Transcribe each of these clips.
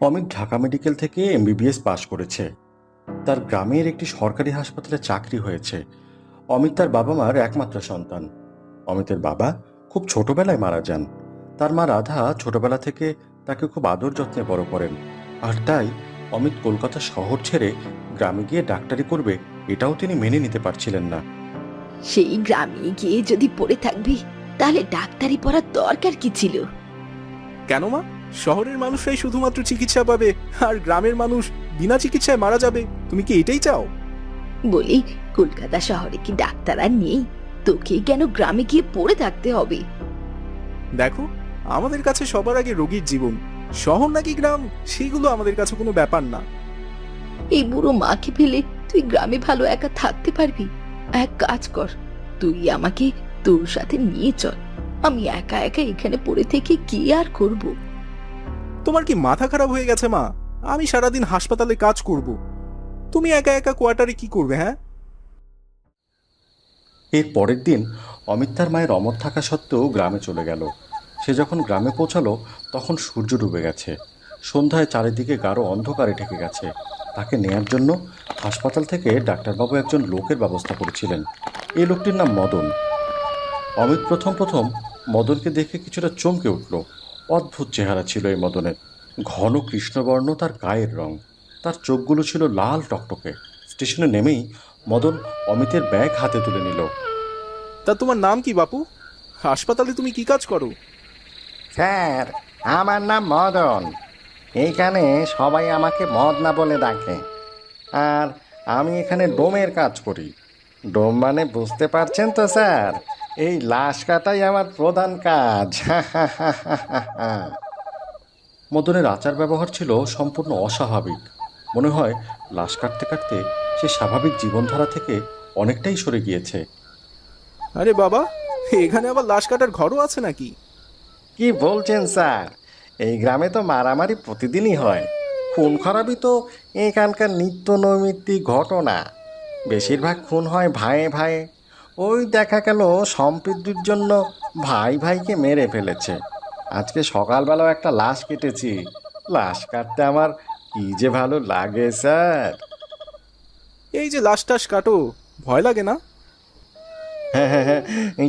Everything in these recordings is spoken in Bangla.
অমিত ঢাকা মেডিকেল থেকে এমবিবিএস পাশ করেছে। তার গ্রামের একটি সরকারি হাসপাতালে চাকরি হয়েছে। অমিত তার বাবা মার একমাত্র সন্তান। অমিতের বাবা খুব ছোটবেলায় মারা যান। তার মা রাধা ছোটবেলা থেকে তাকে খুব আদর যত্নে বড় করেন। আর তাই অমিত কলকাতা শহর ছেড়ে গ্রামে গিয়ে ডাক্তারি করবে এটাও তিনি মেনে নিতে পারছিলেন না। সেই গ্রামে গিয়ে যদি পড়ে থাকবি তাহলে ডাক্তারি পড়ার দরকার কি ছিল? কেন মা? শহরের মানুষরাই শুধুমাত্র চিকিৎসা পাবে আর গ্রামের মানুষ বিনা চিকিৎসায় মারা যাবে। তুমি কি এটাই চাও? বলি কলকাতা শহরে কি ডাক্তার আর নেই? তোকে কেন গ্রামে গিয়ে পড়ে থাকতে হবে? দেখো আমাদের কাছে সবার আগে রোগীর জীবন। শহর নাকি গ্রাম সেগুলো আমাদের কাছে কোনো ব্যাপার না। এই বুড়ো মাকে ফেলে তুই গ্রামে ভালো একা থাকতে পারবি? এক কাজ কর তুই আমাকে তোর সাথে নিয়ে চল। আমি একা একা এখানে পড়ে থেকে কি আর করব? তোমার কি মাথা খারাপ হয়ে গেছে, মা? আমি সারাদিন হাসপাতালে কাজ করব। তুমি একা একা কোয়ার্টারে কি করবে হ্যাঁ? এর পরের দিন অমিত তার মায়ের অমর থাকা সত্ত্বেও গ্রামে চলে গেল। সে যখন গ্রামে পৌঁছালো, তখন সূর্য ডুবে গেছে। সন্ধ্যায় চারিদিকে গাঢ় অন্ধকারে ঢেকে গেছে। তাকে নেয়ার জন্য হাসপাতাল থেকে ডাক্তারবাবু একজন লোকের ব্যবস্থা করেছিলেন। এই লোকটির নাম মদন। অমিত প্রথম প্রথম মদনকে দেখে কিছুটা চমকে উঠল। অদ্ভুত চেহারা ছিল এই মদনের ঘন কৃষ্ণবর্ণ তার গায়ের রং। তার চোখগুলো ছিল লাল টকটকে। স্টেশনে নেমেই মদন অমিতের ব্যাগ হাতে তুলে নিল। তা তোমার নাম কি বাপু? হাসপাতালে তুমি কি কাজ করো? স্যার আমার নাম মদন। এইখানে সবাই আমাকে মদনা বলে ডাকে। আর আমি এখানে ডোমের কাজ করি। ডোম মানে বুঝতে পারছেন তো স্যার? এই লাশ কাটাই আমার প্রধান কাজ। মদনের আচার ব্যবহার ছিল সম্পূর্ণ অস্বাভাবিক। মনে হয় লাশ কাটতে কাটতে সে স্বাভাবিক জীবনধারা থেকে অনেকটাই সরে গিয়েছে। আরে বাবা এখানে আবার লাশ কাটার ঘরও আছে নাকি? কি বলছেন স্যার? এই গ্রামে তো মারামারি প্রতিদিনই হয়। খুন খারাপই তো এখানকার নিত্য নৈমিত্তিক ঘটনা। বেশিরভাগ খুন হয় ভাইয়ে ভাইয়ে ওই দেখা গেল সম্পৃদ্ধির জন্য ভাই ভাইকে মেরে ফেলেছে। আজকে সকালবেলাও একটা লাশ কেটেছি। লাশ কাটতে আমার কি যে ভালো লাগে স্যার। এই যে লাশ টাশ কাটো ভয় লাগে না?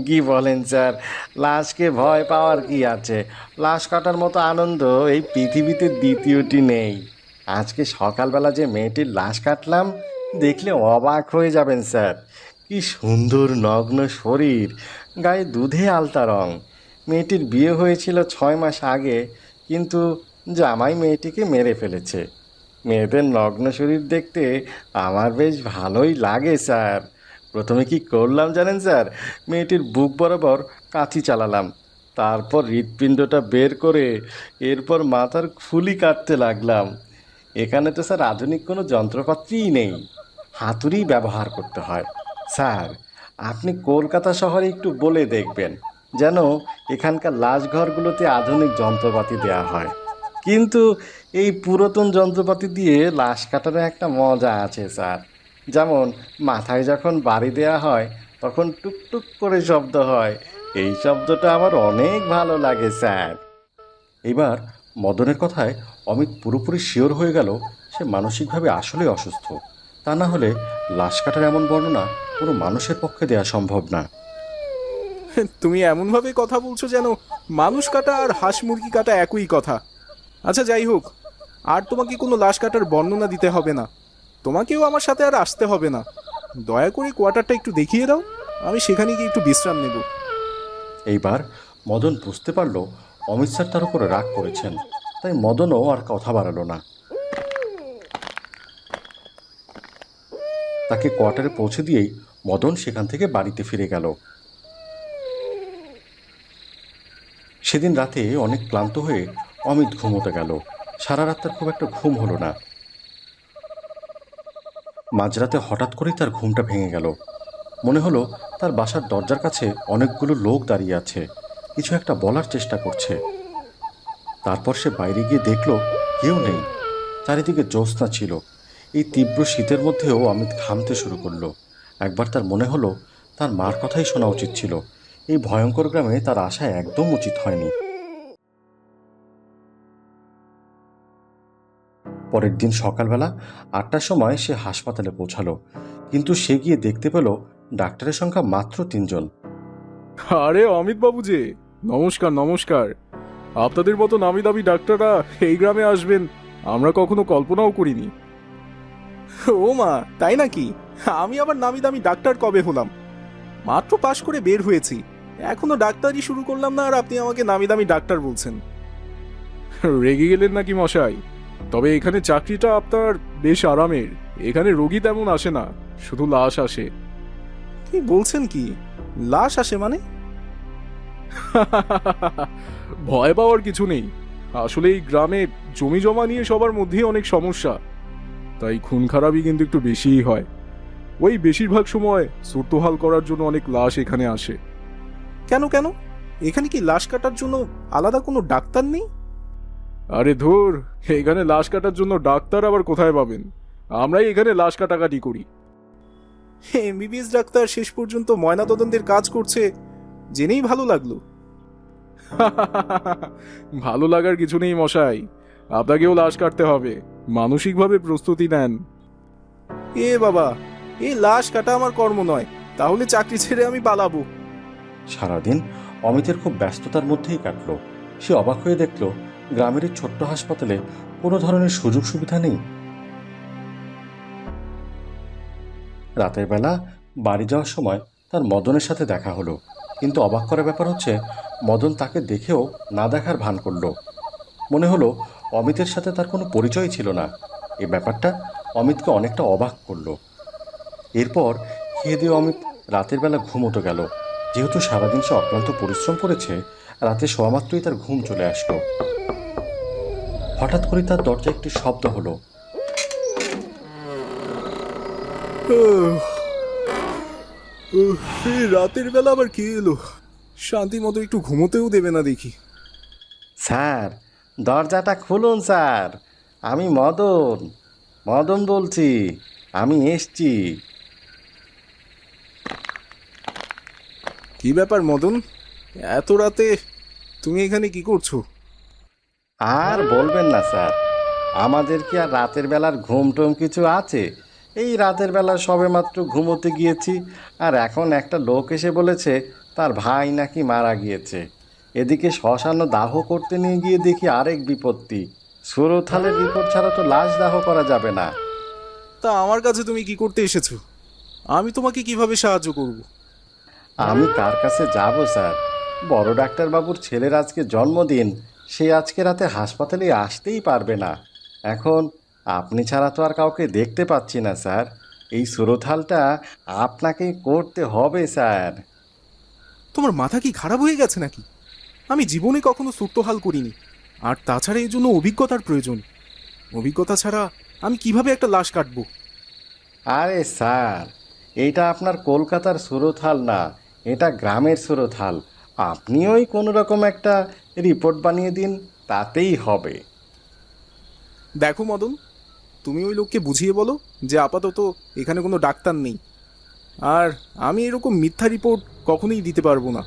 কি বলেন স্যার? লাশকে ভয় পাওয়ার কি আছে? লাশ কাটার মতো আনন্দ এই পৃথিবীতে দ্বিতীয়টি নেই। আজকে সকালবেলা যে মেয়েটির লাশ কাটলাম দেখলে অবাক হয়ে যাবেন স্যার। কি সুন্দর নগ্ন শরীর, গায়ে দুধে আলতা রং। মেয়েটির বিয়ে হয়েছিল ছয় মাস আগে, কিন্তু জামাই মেয়েটিকে মেরে ফেলেছে। মেয়েদের নগ্ন শরীর দেখতে আমার বেশ ভালোই লাগে, স্যার। প্রথমে কি করলাম জানেন, স্যার? মেয়েটির বুক বরাবর কাঁচি চালালাম। তারপর হৃৎপিণ্ডটা বের করে এরপর মাথার খুলি কাটতে লাগলাম। এখানে তো, স্যার, আধুনিক কোনো যন্ত্রপাতিই নেই। হাতুড়ি ব্যবহার করতে হয়। স্যার, আপনি কলকাতা শহরে একটু বলে দেখবেন, যেন এখানকার লাশঘরগুলোতে আধুনিক যন্ত্রপাতি দেওয়া হয়। কিন্তু এই পুরাতন যন্ত্রপাতি দিয়ে লাশ কাটার একটা মজা আছে, স্যার। যেমন, মাথায় যখন বাড়ি দেওয়া হয়, তখন টুকটুক করে শব্দ হয়। এই শব্দটা আমার অনেক ভালো লাগে, স্যার। এবার, মদনের কথায় অমিত পুরোপুরি শিওর হয়ে গেল, সে মানসিকভাবে আসলে অসুস্থ। তা না হলে লাশ কাটার এমন বর্ণনা কোনো মানুষের পক্ষে দেওয়া সম্ভব না। তুমি এমনভাবে কথা বলছো যেন মানুষ কাটা আর হাঁস মুরগি কাটা একই কথা। আচ্ছা যাই হোক আর তোমাকে কোনো লাশ কাটার বর্ণনা দিতে হবে না। তোমাকেও আমার সাথে আর আসতে হবে না। দয়া করে কোয়ার্টারটা একটু দেখিয়ে দাও আমি সেখানে গিয়ে একটু বিশ্রাম নেব। এইবার মদন বুঝতে পারল অমিত স্যার তার উপরে রাগ করেছেন তাই মদনও আর কথা বাড়ালো না। তাকে কোয়ার্টারে পৌঁছে দিয়েই মদন সেখান থেকে বাড়িতে ফিরে গেল। সেদিন রাতে অনেক ক্লান্ত হয়ে অমিত ঘুমোতে গেল। সারা রাত তার খুব একটা ঘুম হলো না। মাঝরাতে হঠাৎ করেই তার ঘুমটা ভেঙে গেল। মনে হলো তার বাসার দরজার কাছে অনেকগুলো লোক দাঁড়িয়ে আছে। কিছু একটা বলার চেষ্টা করছে। তারপর সে বাইরে গিয়ে দেখল কেউ নেই। চারিদিকে জ্যোৎস্না ছিল। এই তীব্র শীতের মধ্যেও অমিত ঘামতে শুরু করল। একবার তার মনে হলো তার মার কথাই শোনা উচিত ছিল। এই ভয়ঙ্কর গ্রামে তার আসা একদম উচিত হয়নি। পরের দিন সকালবেলা আটটার সময় সে হাসপাতালে পৌঁছালো। কিন্তু সে গিয়ে দেখতে পেল ডাক্তারের সংখ্যা মাত্র তিনজন। আরে অমিত বাবু যে নমস্কার নমস্কার। আপনাদের মতো নামি দামি ডাক্তাররা এই গ্রামে আসবেন আমরা কখনো কল্পনাও করিনি। ও মা তাই নাকি? আমি আবার নামি দামি ডাক্তার কবে হলাম? মাত্র পাশ করে বের হয়েছি। এখনও ডাক্তারই শুরু করলাম না আর আপনি আমাকে নামি দামি ডাক্তার বলছেন। রেগে গেলেন নাকি মশাই? তবে এখানে চাকরিটা আপনার বেশ আরামের। এখানে রোগী তেমন আসে না শুধু লাশ আসে। কি বলছেন কি? লাশ আসে মানে? ভয় পাওয়ার কিছু নেই। আসলে এই গ্রামে জমি জমা নিয়ে সবার মধ্যেই অনেক সমস্যা। তাই খুন খারাপই কিন্তু একটু বেশিই হয়। ওই বেশিরভাগ সময় সুর্তহাল করার জন্য অনেক লাশ এখানে আসে। কেন কেন? এখানে কি লাশ কাটার জন্য আলাদা কোনো ডাক্তার নেই? আরে ধুর এখানে লাশ কাটার জন্য ডাক্তার আবার কোথায় পাবেন? আমরাই এখানে লাশ কাটাকাটি করি। এমবিবিএস ডাক্তার শেষ পর্যন্ত ময়নাতদন্তের কাজ করছে জেনেই ভালো লাগল। ভালো লাগার কিছু নেই মশাই আপনাকেও লাশ কাটতে হবে মানসিকভাবে প্রস্তুতি নেন। এ বাবা এই লাশ কাটা আমার কর্ম নয়। তাহলে চাকরি ছেড়ে আমি পালাবো। সারাদিন অমিতের খুব ব্যস্ততার মধ্যেই কাটলো। সে অবাক হয়ে দেখল, গ্রামের এই ছোট্ট হাসপাতালে কোনো ধরনের সুযোগ সুবিধা নেই। রাতের বেলা বাড়ি যাওয়ার সময় তার মদনের সাথে দেখা হলো। কিন্তু অবাক করার ব্যাপার হচ্ছে, মদন তাকে দেখেও না দেখার ভান করল। মনে হলো, অমিতের সাথে তার কোনো পরিচয় ছিল না। এই ব্যাপারটা অমিতকে অনেকটা অবাক করল। এরপর খেয়ে দিয়ে অমিত রাতের বেলা ঘুমোতে গেল। যেহেতু সারাদিন সে অক্লান্ত পরিশ্রম করেছে রাতে শোয়া মাত্রই তার ঘুম চলে আসলো। হঠাৎ করে তার দরজায় একটি শব্দ হলো। রাতের বেলা আবার কি এলো? শান্তি মতো একটু ঘুমোতেও দেবে না দেখি। স্যার দরজাটা খুলুন স্যার। আমি মদন। মদন বলছি। আমি এসছি। কি ব্যাপার মদন? এত রাতে তুমি এখানে কি করছ? আর বলবেন না স্যার। আমাদের কি আর রাতের বেলার ঘুম টুম কিছু আছে? এই রাতের বেলা সবেমাত্র ঘুমোতে গিয়েছি আর এখন একটা লোক এসে বলেছে তার ভাই নাকি মারা গিয়েছে। এদিকে শ্মশান দাহ করতে নিয়ে গিয়ে দেখি আরেক বিপত্তি। সুরথালের রিপোর্ট ছাড়া তো লাশ দাহ করা যাবে না। তা আমার কাছে তুমি কি করতে এসেছ? আমি তোমাকে কীভাবে সাহায্য করব? আমি তার কাছে যাব স্যার। বড় ডাক্তারবাবুর ছেলের আজকে জন্মদিন। সে আজকে রাতে হাসপাতালে আসতেই পারবে না। এখন আপনি ছাড়া তো আর কাউকে দেখতে পাচ্ছি না স্যার। এই সুরথালটা আপনাকেই করতে হবে স্যার। তোমার মাথা কি খারাপ হয়ে গেছে নাকি? আমি জীবনে কখনো সুক্তহাল করিনি। আর তাছাড়া এই জন্য অভিজ্ঞতার প্রয়োজন। অভিজ্ঞতা ছাড়া আমি কীভাবে একটা লাশ কাটবো? আরে স্যার এটা আপনার কলকাতার সুরথাল না। এটা গ্রামের সুরথাল আপনি ওই কোনো রকম একটা রিপোর্ট বানিয়ে দিন তাতেই হবে। দেখো মদন তুমি ওই লোককে বুঝিয়ে বলো যে আপাতত এখানে কোনো ডাক্তার নেই। আর আমি এরকম মিথ্যা রিপোর্ট কখনোই দিতে পারব না।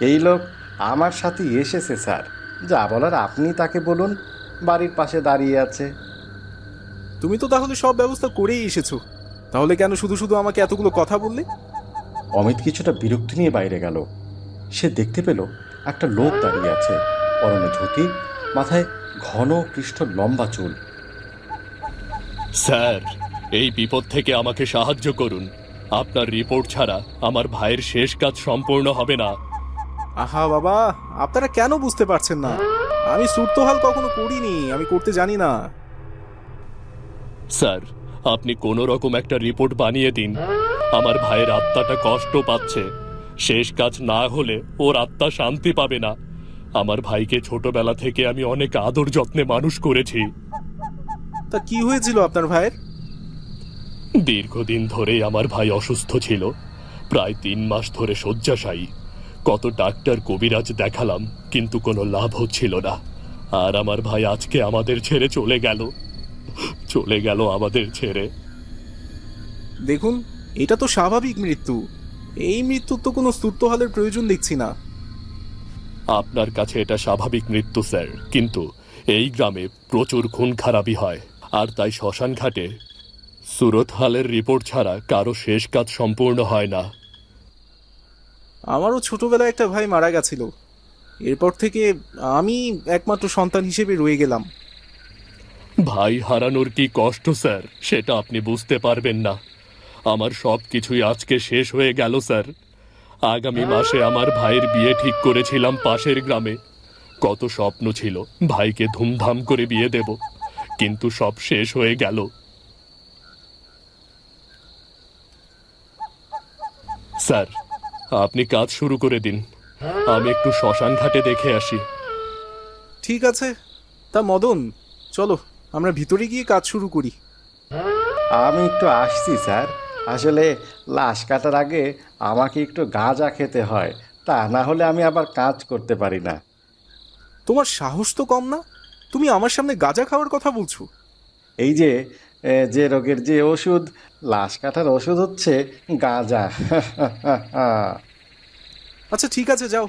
এই লোক আমার সাথে এসেছে স্যার। যা বলার আপনি তাকে বলুন বাড়ির পাশে দাঁড়িয়ে আছে। তুমি তো তাহলে সব ব্যবস্থা করেই এসেছ। তাহলে কেন শুধু শুধু আমাকে এতগুলো কথা বললে? অমিত কিছুটা বিরক্তি নিয়ে বাইরে গেল। সে দেখতে পেল একটা লোক দাঁড়িয়ে আছে। পরনে ধুতি মাথায় ঘন পৃষ্ঠ লম্বা চুল। স্যার এই বিপদ থেকে আমাকে সাহায্য করুন। আপনার রিপোর্ট ছাড়া আমার ভাইয়ের শেষ কাজ সম্পূর্ণ হবে না। আহা বাবা আপনারা কেন বুঝতে পারছেন না? আমি সুর্তহাল কখনো করিনি আমি করতে জানি না। স্যার আপনি কোনো রকম একটা রিপোর্ট বানিয়ে দিন। আমার ভাইয়ের আত্মাটা কষ্ট পাচ্ছে। শেষ কাজ না হলে ওর আত্মা শান্তি পাবে না। আমার ভাইকে ছোটবেলা থেকে আমি অনেক আদর যত্নে মানুষ করেছি। তা কি হয়েছিল আপনার ভাইয়ের? দীর্ঘদিন ধরেই আমার ভাই অসুস্থ ছিল। প্রায় তিন মাস ধরে শয্যাশায়ী। কত ডাক্তার কবিরাজ দেখালাম কিন্তু কোনো লাভ হচ্ছিল না। আর আমার ভাই আজকে আমাদের ছেড়ে চলে গেল। চলে গেল আমাদের ছেড়ে। দেখুন এটা তো স্বাভাবিক মৃত্যু। এই মৃত্যুর তো কোনো সুর্তহালের প্রয়োজন দেখছি না। আপনার কাছে এটা স্বাভাবিক মৃত্যু স্যার। কিন্তু এই গ্রামে প্রচুর খুন খারাপি হয়। আর তাই শ্মশান ঘাটে সুরত হালের রিপোর্ট ছাড়া কারও শেষ কাজ সম্পূর্ণ হয় না। আমারও ছোটবেলায় একটা ভাই মারা গেছিল। এরপর থেকে আমি একমাত্র সন্তান হিসেবে রয়ে গেলাম। ভাই হারানোর কি কষ্ট স্যার? সেটা আপনি বুঝতে পারবেন না। আমার সব কিছুই আজকে শেষ হয়ে গেল স্যার। আগামী মাসে আমার ভাইয়ের বিয়ে ঠিক করেছিলাম পাশের গ্রামে। কত স্বপ্ন ছিল ভাইকে ধুমধাম করে বিয়ে দেব কিন্তু সব শেষ হয়ে গেল। স্যার আপনি কাজ শুরু করে দিন। আমি একটু শ্মশান ঘাটে দেখে আসি। ঠিক আছে তা মদন চলো আমরা ভিতরে গিয়ে কাজ শুরু করি। আমি একটু আসছি স্যার। আসলে লাশ কাটার আগে আমাকে একটু গাঁজা খেতে হয়। তা না হলে আমি আবার কাজ করতে পারি না। তোমার সাহস তো কম না? তুমি আমার সামনে গাঁজা খাওয়ার কথা বলছো। এই যে এ, যে রোগের যে ওষুধ লাশ কাটার ওষুধ হচ্ছে গাঁজা। আচ্ছা ঠিক আছে যাও।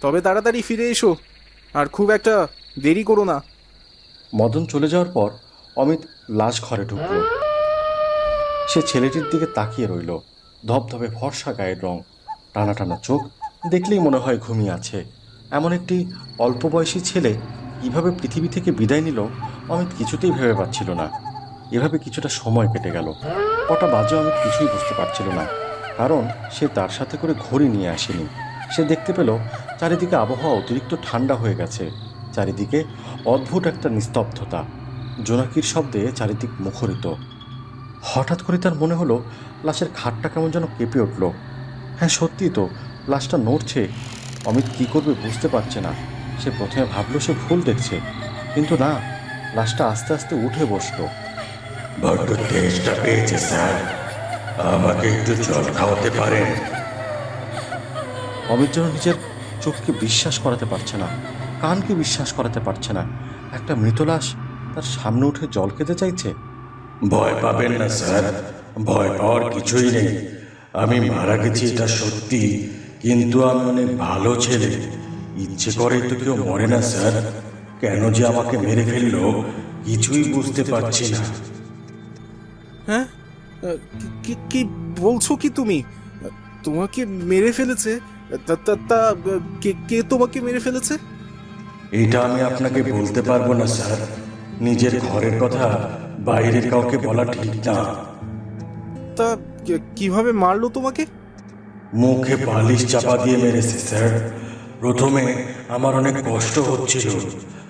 তবে তাড়াতাড়ি ফিরে এসো। আর খুব একটা দেরি করো না। মদন চলে যাওয়ার পর অমিত লাশ ঘরে ঢুকল। সে ছেলেটির দিকে তাকিয়ে রইল। ধবধবে ফর্সা গায়ের রং, টানা টানা চোখ দেখলেই মনে হয় ঘুমিয়ে আছে। এমন একটি অল্প বয়সী ছেলে কীভাবে পৃথিবী থেকে বিদায় নিল, অমিত কিছুতেই ভেবে পাচ্ছিল না। এভাবে কিছুটা সময় কেটে গেল। কটা বাজে অমিত কিছুই বুঝতে পারছিল না, কারণ সে তার সাথে করে ঘড়ি নিয়ে আসেনি। সে দেখতে পেল চারিদিকে আবহাওয়া অতিরিক্ত ঠান্ডা হয়ে গেছে। চারিদিকে অদ্ভুত একটা নিস্তব্ধতা। জোনাকির শব্দে চারিদিক মুখরিত। হঠাৎ করে তার মনে হলো লাশের খাটটা কেমন যেন কেঁপে উঠল। হ্যাঁ সত্যি তো লাশটা নড়ছে। অমিত কি করবে বুঝতে পারছে না। সে প্রথমে ভাবলো সে ভুল দেখছে কিন্তু না লাশটা আস্তে আস্তে উঠে বসল। বড্ড তেষ্টা পেয়েছে স্যার। আমাকে একটু জল খাওয়াতে পারেন? অমিত যেন নিজের চোখকে বিশ্বাস করাতে পারছে না কানকে বিশ্বাস করাতে পারছে না। একটা মৃত লাশ তার সামনে উঠে জল খেতে চাইছে? ভয় পাবেন না স্যার। ভয় পাওয়ার কিছুই নেই। আমি মারা গেছি এটা সত্যি। কিন্তু আমি অনেক ভালো ছেলে। ইচ্ছে করে তো কেউ মরে না স্যার। কেন যে আমাকে মেরে ফেলল কিছুই বুঝতে পারছি না। হ্যাঁ? কি- কি বলছো কি তুমি? তোমাকে মেরে ফেলেছে? তা তা তা কে কে তোমাকে মেরে ফেলেছে? এটা আমি আপনাকে বলতে পারব না স্যার। নিজের ঘরের কথা বাইরের কাউকে বলা ঠিক না। তা কীভাবে মারলো তোমাকে? মুখে বালিশ চাপা দিয়ে মেরেছে স্যার। প্রথমে আমার অনেক কষ্ট হচ্ছিল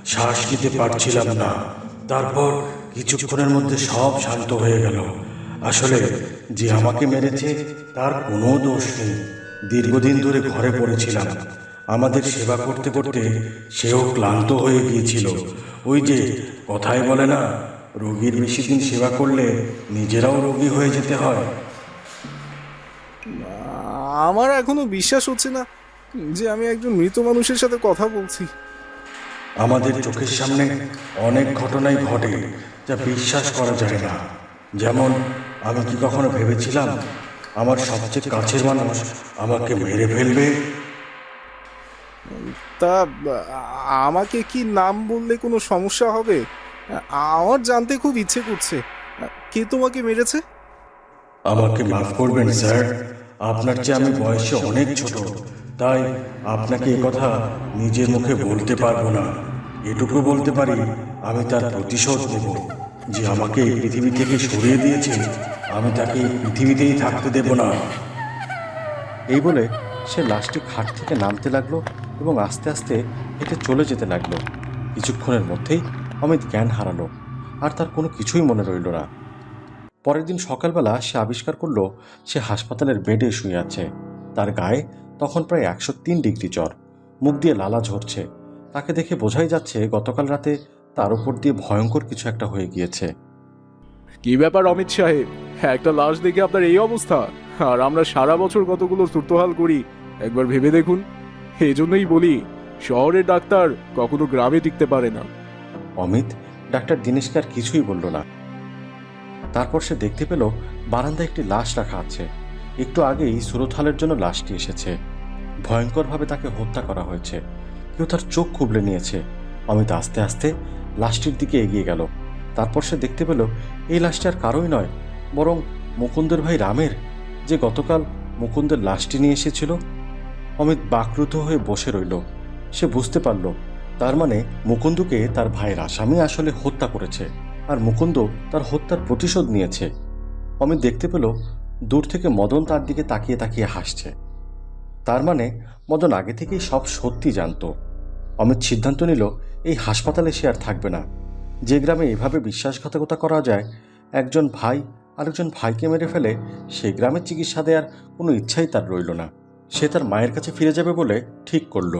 শ্বাস নিতে পারছিলাম না। তারপর কিছুক্ষণের মধ্যে সব শান্ত হয়ে গেল। আসলে যে আমাকে মেরেছে তার কোনো দোষ নেই। দীর্ঘদিন ধরে ঘরে পড়েছিলাম। আমাদের সেবা করতে করতে সেও ক্লান্ত হয়ে গিয়েছিল। ওই যে কথায় বলে না রোগীর বেশি দিন সেবা করলে নিজেরাও রোগী হয়ে যেতে হয়। আমার এখনও বিশ্বাস হচ্ছে না যে আমি একজন মৃত মানুষের সাথে কথা বলছি। আমাদের চোখের সামনে অনেক ঘটনাই ঘটে যা বিশ্বাস করা যায় না। যেমন আমি কি কখনো ভেবেছিলাম আমার সবচেয়ে কাছের মানুষ আমাকে মেরে ফেলবে? তা আমাকে কি নাম বললে কোনো সমস্যা হবে? আমার জানতে খুব ইচ্ছে করছে। কে তোমাকে মেরেছে? আমাকে মাফ করবেন স্যার। আপনার চেয়ে আমি বয়সে অনেক ছোট। তাই আপনাকে এ কথা নিজের মুখে বলতে পারব না। এটুকু বলতে পারি আমি তার প্রতিশোধ নেব। যে আমাকে এই পৃথিবী থেকে সরিয়ে দিয়েছে আমি তাকে এই পৃথিবীতেই থাকতে দেব না। এই বলে সে লাশটি খাট থেকে নামতে লাগল এবং আস্তে আস্তে এতে চলে যেতে লাগল। কিছুক্ষণের মধ্যেই অমিত জ্ঞান হারালো, আর তার কোনো কিছুই মনে রইল না। পরের দিন সকালবেলা সে আবিষ্কার করল, সে হাসপাতালের বেডে শুয়ে আছে। তার গায়ে তখন প্রায় একশো তিন ডিগ্রি জ্বর, মুখ দিয়ে লালা ঝরছে। তাকে দেখে বোঝাই যাচ্ছে গতকাল রাতে তার উপর দিয়ে ভয়ঙ্কর কিছু একটা হয়ে গিয়েছে। কি ব্যাপার অমিত সাহেব? একটা লাশ দেখে আপনার এই অবস্থা? আর আমরা সারা বছর কতগুলো সুর্তহাল করি, একবার ভেবে দেখুন। এই জন্যই বলি, শহরের ডাক্তার কখনো গ্রামে টিকতে পারে না। অমিত ডাক্তার দিনেশকে আর কিছুই বলল না। তারপর সে দেখতে পেল বারান্দায় একটি লাশ রাখা আছে। একটু আগেই সুরতহালের জন্য লাশটি এসেছে। ভয়ঙ্করভাবে তাকে হত্যা করা হয়েছে। কেউ তার চোখ খুবলে নিয়েছে। অমিত আস্তে আস্তে লাশটির দিকে এগিয়ে গেল। তারপর সে দেখতে পেল এই লাশটি আর কারোই নয়, বরং মুকুন্দের ভাই রামের, যে গতকাল মুকুন্দের লাশটি নিয়ে এসেছিল। অমিত বাকরুদ্ধ হয়ে বসে রইল। সে বুঝতে পারল তার মানে মুকুন্দকে তার ভাইয়ের আসামি আসলে হত্যা করেছে, আর মুকুন্দ তার হত্যার প্রতিশোধ নিয়েছে। অমিত দেখতে পেল, দূর থেকে মদন তার দিকে তাকিয়ে তাকিয়ে হাসছে। তার মানে মদন আগে থেকেই সব সত্যি জানতো। অমিত সিদ্ধান্ত নিল, এই হাসপাতালে সে আর থাকবে না। যে গ্রামে এভাবে বিশ্বাসঘাতকতা করা যায়, একজন ভাই আরেকজন ভাইকে মেরে ফেলে সেই গ্রামের চিকিৎসা দেওয়ার কোনো ইচ্ছাই তার রইল না। সে তার মায়ের কাছে ফিরে যাবে বলে ঠিক করল।